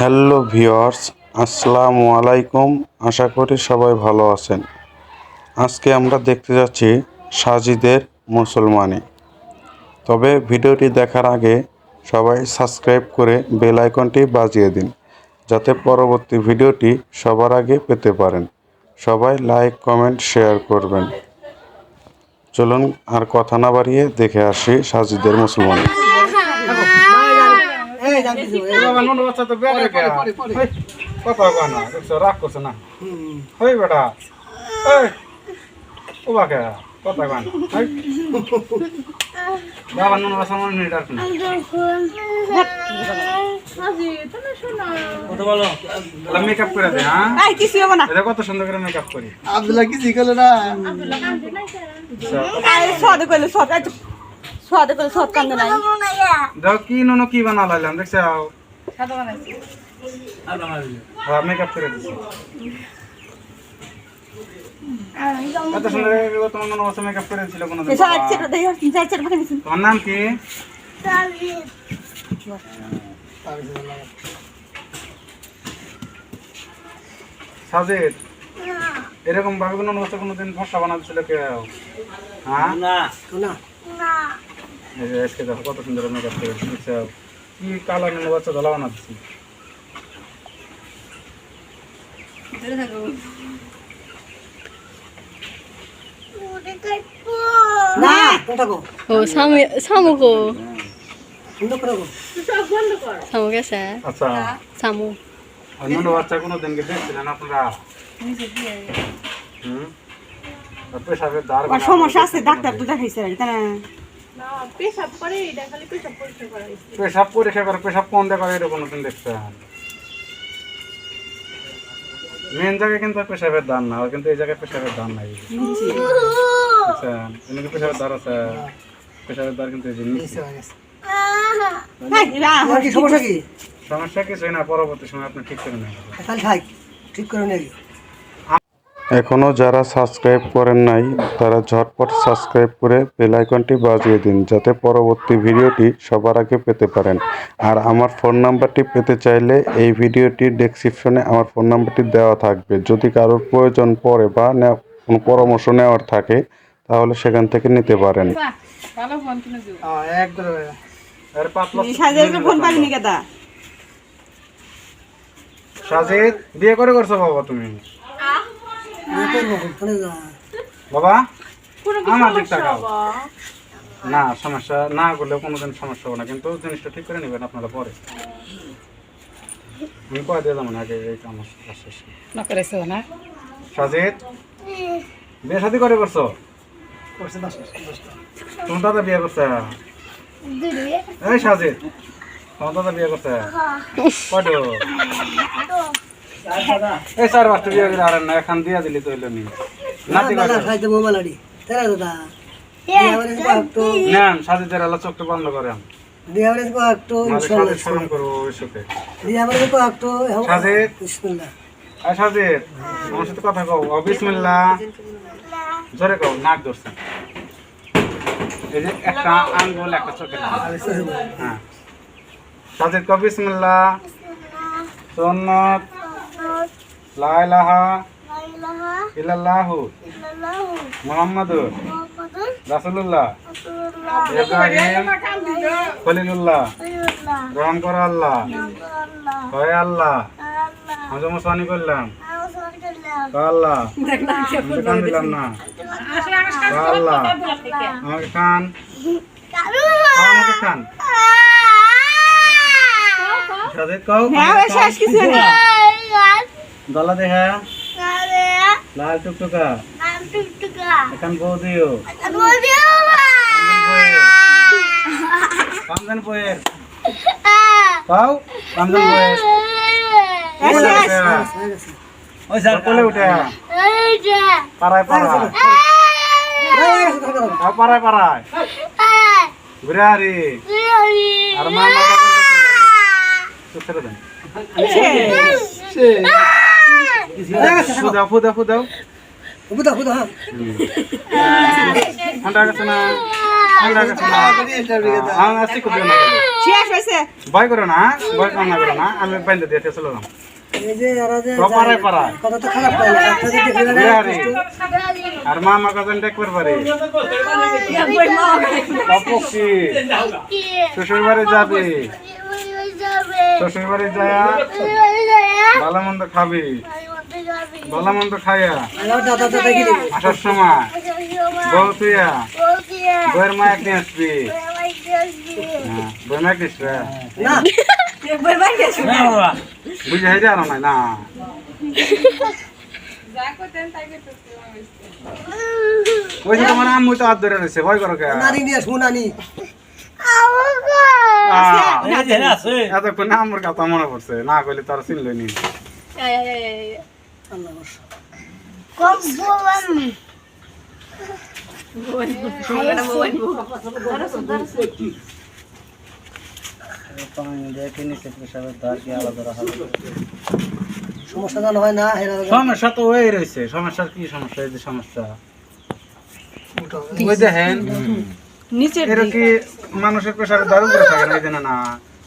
Hello viewers আসসালামু আলাইকুম। আশা করি সবাই ভালো আছেন। আজকে আমরা দেখতে যাচ্ছি সাজিদের মুসলমানি। তবে ভিডিওটি দেখার আগে সবাই সাবস্ক্রাইব করে বেল আইকনটি বাজিয়ে দিন, যাতে পরবর্তী ভিডিওটি সবার আগে পেতে পারেন। সবাই লাইক, কমেন্ট, শেয়ার করবেন। চলুন আর কথা না বাড়িয়ে দেখে আসি সাজিদের মুসলমানি। জানতেছি বাবা নুন বাচ্চা তো বেড়ে গেল কথা কয় না দেখছ রাগ করছে না। হই বেটা এই ও বাকে কথা কয় না বাবা নুন বাচ্চা মনে নেই ডাক না। মেকআপ করে দে হ্যাঁ? কিছু হবে না। এটা কত সুন্দর করে মেকআপ করি। আব্দুল্লাহ কিছু করল না? সদ কইলো সদ সদ কইলো কান্দে নাই। দেখো কি নুন কি দেখছ? হ্যাঁ মেকআপ করে দিছি। এত সুন্দর করে তোমার নুন মেকআপ করে দিছিল কোনো দেই তোমার নাম কি? সাজেদ। এরকম ভাবে কোনো কোনোদিন ভাষা বানাচ্ছিল কেউ? হ্যাঁ? না। আজকে দেখো কত সুন্দর মেকআপ করে দিচ্ছে। কি কালার নিয়ে বাচ্চা ধলা বানাচ্ছি। করো আচ্ছা। সামু। অন্য বাচ্চা কোনো দিনকে দেখছিলেন আপনারা? হুম? আর পেশাবের সমস্যা আছে ডাক্তার তো দেখাইছে পেশাব পরীক্ষা করে পেশাব কোন দেখা দেখতে মেন জায়গায় কিন্তু আর পেশাবের দান না আর কিন্তু এই জায়গায় পেশাবের দান নাই। আচ্ছা পেশাবের দ্বার আছে? পেশাবের দ্বার কিন্তু এই যে নিচে। এই কি সমস্যা কি? সমস্যা কিছুই না পরবর্তী সময় আপনি ঠিক করে নেবেন। ঠিক করে নেই এখনও যারা সাবস্ক্রাইব করেন নাই তারা ঝটপট সাবস্ক্রাইব করে বেল আইকনটি বাজিয়ে দিন যাতে পরবর্তী ভিডিওটি সবার আগে পেতে পারেন। আর আমার ফোন নাম্বারটি পেতে চাইলে এই ভিডিওটির ডেসক্রিপশনে আমার ফোন নাম্বারটি দেওয়া থাকবে। যদি কারোর প্রয়োজন পড়ে বা নেওয়া- কোনো পরামর্শ নেওয়ার থাকে তাহলে সেখান থেকে নিতে পারেন। কেদা সাজিদ বিয়ে করে করছ বাবা তুমি? বাবা আমার দিক তাকাও না সমস্যা না করলে কোনোদিন সমস্যা হবে না কিন্তু জিনিসটা ঠিক করে নেবেন আপনারা পরে। আমি কয়ে দিয়ে যাব না আগে এই শেষ। করে। সাজিদ বিয়ে শাদি করে করছ? তোমার দাদা বিয়ে করছে? এই সাজিদ তোমার দাদা বিয়ে করছে? কত? এই চার পাঁচটা বিয়ে করে আর না এখন দিয়ে দিলি তো হইল নি। নাতি দাদা কয়টা? খাইতে মোবাইল তেরা দাদা নেন সাজিদের আল্লাহ চোখটা বন্ধ করেন। দিয়াবারে কয়েকটু নাহলে ইনশাআল্লাহ সাজিদ স্মরণ করব ভবিষ্যতে। দিয়াবারে কয়েকটু সাজিদ? বিসমিল্লাহ। আর সাজিদ আমার সাথে কথা কও। ও বিসমিল্লাহ। জোরে কও নাক ধরছেন এই যে একটা আঙ্গুল একটা চোখের হ্যাঁ। সাজিদ কও বিসমিল্লাহ। সুন্নাত। লা ইলাহা ইল্লাল্লাহু মুহাম্মাদুর রাসূলুল্লাহ ইব্রাহিম খলিলুল্লাহ রহম করো আল্লাহ। হয় আল্লাহ। আমি তো করলাম। আল্লাহ? কান দিলাম না। আল্লাহ? আমাকে খান। আমাকে খান। সাজিদ কও হ্যাঁ শেষ কিছু গলা দেখা লাল টুকটুকা এখন বউ দিও রমজান বইয়ের পাও রমজান বইয়ের ওই স্যার কোলে উঠে পাড়ায় পাড়ায় আর পাড়ায় পাড়ায় ঘুরে আরি আর মা মা বাবা তো ছেড়ে দেন ফুদাও ফুদাও ফুদাও বুদা বুদা ঠান্ডা গেছে না? ঠান্ডা গেছে না? আমি আসছি খুব শেষ হয়েছে। ভয় করো না ভয় কামনা করো না। আমি বাইন্দে দিয়ে চলে গেলাম এই যে এরা যে তো পাড়ায় পাড়ায় কথা তো খারাপ পাই না আপনাদের দেখে না বিহারি আর। মা মা কাজেন দেখবার পারে। অপক্ষি শ্বশুর বাড়ি যাবি। শ্বশুর বাড়ি যায় ভালো মন্দ খাবি। ভালো মন্দ খাইয়া আসার সময়। বউ তুইয়া। বউয়ের মায়ের নিয়ে আসবি। হ্যাঁ, নিয়ে বুঝে হাইরে আর নাই না। ওই যে তোমার আম্মু তো হাত ধরে রয়েছে ভয় করো কে? নানি নিয়ে আসব এতক্ষণ আমার কথা মনে পড়ছে না কইলে তার চিনলই নি। সমস্যা হয় তো ওই রয়েছে। সমস্যার কি সমস্যা? এই যে সমস্যা। ওই দেখেন এরা কি মানুষের প্রেশারে দাঁড় করে থাকে না? এই না না।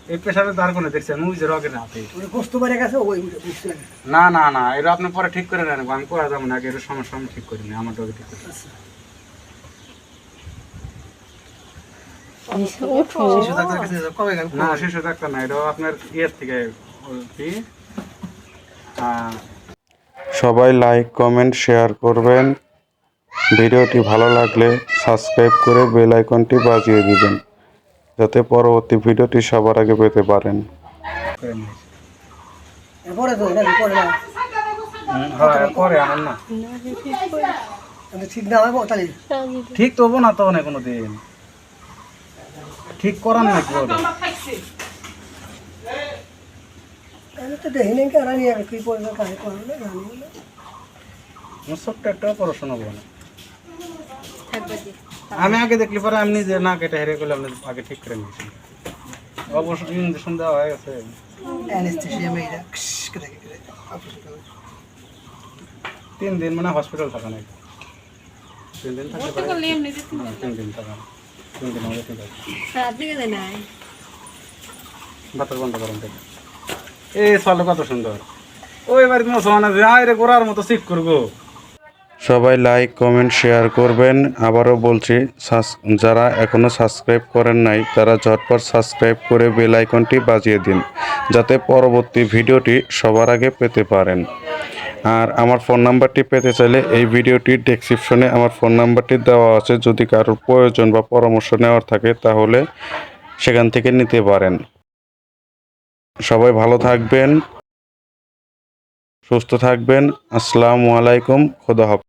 এই প্রেশারে দাঁড় করে দেখছেন ওই যে রকের হাতে না না না এটা আপনি পরে ঠিক করে নেন আমি করে যাব না এর সমস্যা আমি ঠিক করি না আমার রোগে ঠিক করি শিশু ডাক্তার কাছে যাও, কবে গেল? না শিশু ডাক্তার না এটা আপনার ইয়ের থেকে সবাই লাইক কমেন্ট শেয়ার করবেন। ভিডিওটি ভালো লাগলে সাবস্ক্রাইব করে বেল আইকনটি বাজিয়ে দিবেন। যাতে পরবর্তী ভিডিওটি সবার আগে পেতে পারেন। না। হ্যাঁ না। ঠিক না ঠিক তো না তো না কোনো দিন। ঠিক করান নাকি ওটা আমি তো দেখি নাই কারা নিয়ে কি পরে না কাহে করে জানি না। ছোট্ট একটা অপারেশন হব না। আমি আগে দেখলি পরে আমি নিজে না কেটে হেরে করলে আমি আগে ঠিক করে নিয়েছি। অবশ্য ইঞ্জেকশন দেওয়া হয়ে গেছে। তিন দিন মানে হসপিটাল থাকা নাই তিন দিন থাকতে পারে হ্যাঁ, তিন দিন থাকা। তিন দিন আমাদের ঠিক আছে। বাতাস বন্ধ করেন থেকে এই চলো কত সুন্দর। ওই বাড়িতে মুসলমান আছে আয় রে গোড়ার মতো শিখ করব সবাই লাইক কমেন্ট শেয়ার করবেন। আবারও বলছি যারা এখনও সাবস্ক্রাইব করেন নাই, তারা ঝটপট সাবস্ক্রাইব করে বেল আইকনটি বাজিয়ে দিন, যাতে পরবর্তী ভিডিওটি সবার আগে পেতে পারেন। আর আমার ফোন নাম্বারটি পেতে চাইলে এই ভিডিওটির ডেসক্রিপশনে আমার ফোন নাম্বারটি দেওয়া আছে। যদি কারোর প্রয়োজন বা পরামর্শ নেওয়ার থাকে, তাহলে সেখান থেকে নিতে পারেন। সবাই ভালো থাকবেন, সুস্থ থাকবেন। আসসালামু আলাইকুম, খোদা হাফেজ।